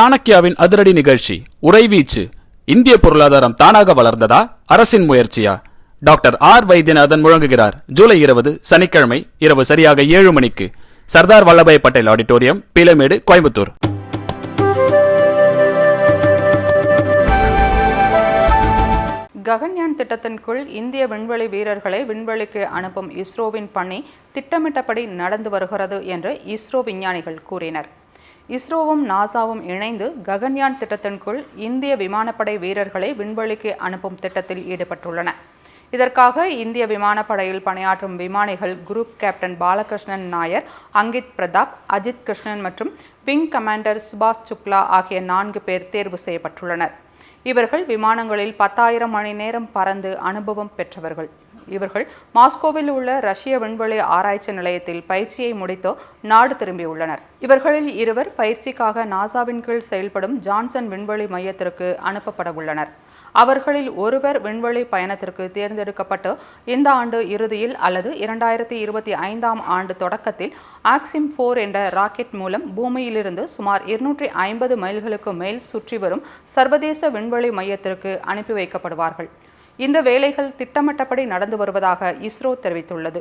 சாணக்கியாவின் அதிரடி நிகழ்ச்சி உறைவீச்சு இந்திய பொருளாதாரம் தானாக வளர்ந்ததா? அரசின் முயற்சியா? டாக்டர் ஆர் வைத்தியநாதன் முழங்குகிறார். ஜூலை இருபது சனிக்கிழமை இரவு சரியாக ஏழு மணிக்கு. சர்தார் வல்லபாய் பட்டேல் ஆடிட்டோரியம் பீலமேடு கோயம்புத்தூர். ககன்யான் திட்டத்தின் கீழ் இந்திய விண்வெளி வீரர்களை விண்வெளிக்கு அனுப்பும் இஸ்ரோவின் பணி திட்டமிட்டபடி நடந்து வருகிறது என்று இஸ்ரோ விஞ்ஞானிகள் கூறினர். இஸ்ரோவும் நாசாவும் இணைந்து ககன்யான் திட்டத்தின்குள் இந்திய விமானப்படை வீரர்களை விண்வெளிக்கு அனுப்பும் திட்டத்தில் ஈடுபட்டுள்ளன. இதற்காக இந்திய விமானப்படையில் பணியாற்றும் விமானிகள் குரூப் கேப்டன் பாலகிருஷ்ணன் நாயர் அங்கித் பிரதாப் அஜித் கிருஷ்ணன் மற்றும் விங் கமாண்டர் சுபாஷ் சுக்லா ஆகிய நான்கு பேர் தேர்வு செய்யப்பட்டுள்ளனர். இவர்கள் விமானங்களில் பத்தாயிரம் மணி நேரம் பறந்து அனுபவம் பெற்றவர்கள். இவர்கள் மாஸ்கோவில் உள்ள ரஷ்ய விண்வெளி ஆராய்ச்சி நிலையத்தில் பயிற்சியை முடித்து நாடு திரும்பியுள்ளனர். இவர்களில் இருவர் பயிற்சிக்காக நாசாவின் கீழ் செயல்படும் ஜான்சன் விண்வெளி மையத்திற்கு அனுப்பப்பட உள்ளனர். அவர்களில் ஒருவர் விண்வெளி பயணத்திற்கு தேர்ந்தெடுக்கப்பட்டு இந்த ஆண்டு இறுதியில் அல்லது இரண்டாயிரத்தி இருபத்தி ஐந்தாம் ஆண்டு தொடக்கத்தில் ஆக்சிம் ஃபோர் என்ற ராக்கெட் மூலம் பூமியிலிருந்து சுமார் இருநூற்றி ஐம்பது மைல்களுக்கு மேல் சுற்றி வரும் சர்வதேச விண்வெளி மையத்திற்கு அனுப்பி வைக்கப்படுவார்கள். இந்த வேலைகள் திட்டமிட்டபடி நடந்து வருவதாக இஸ்ரோ தெரிவித்துள்ளது.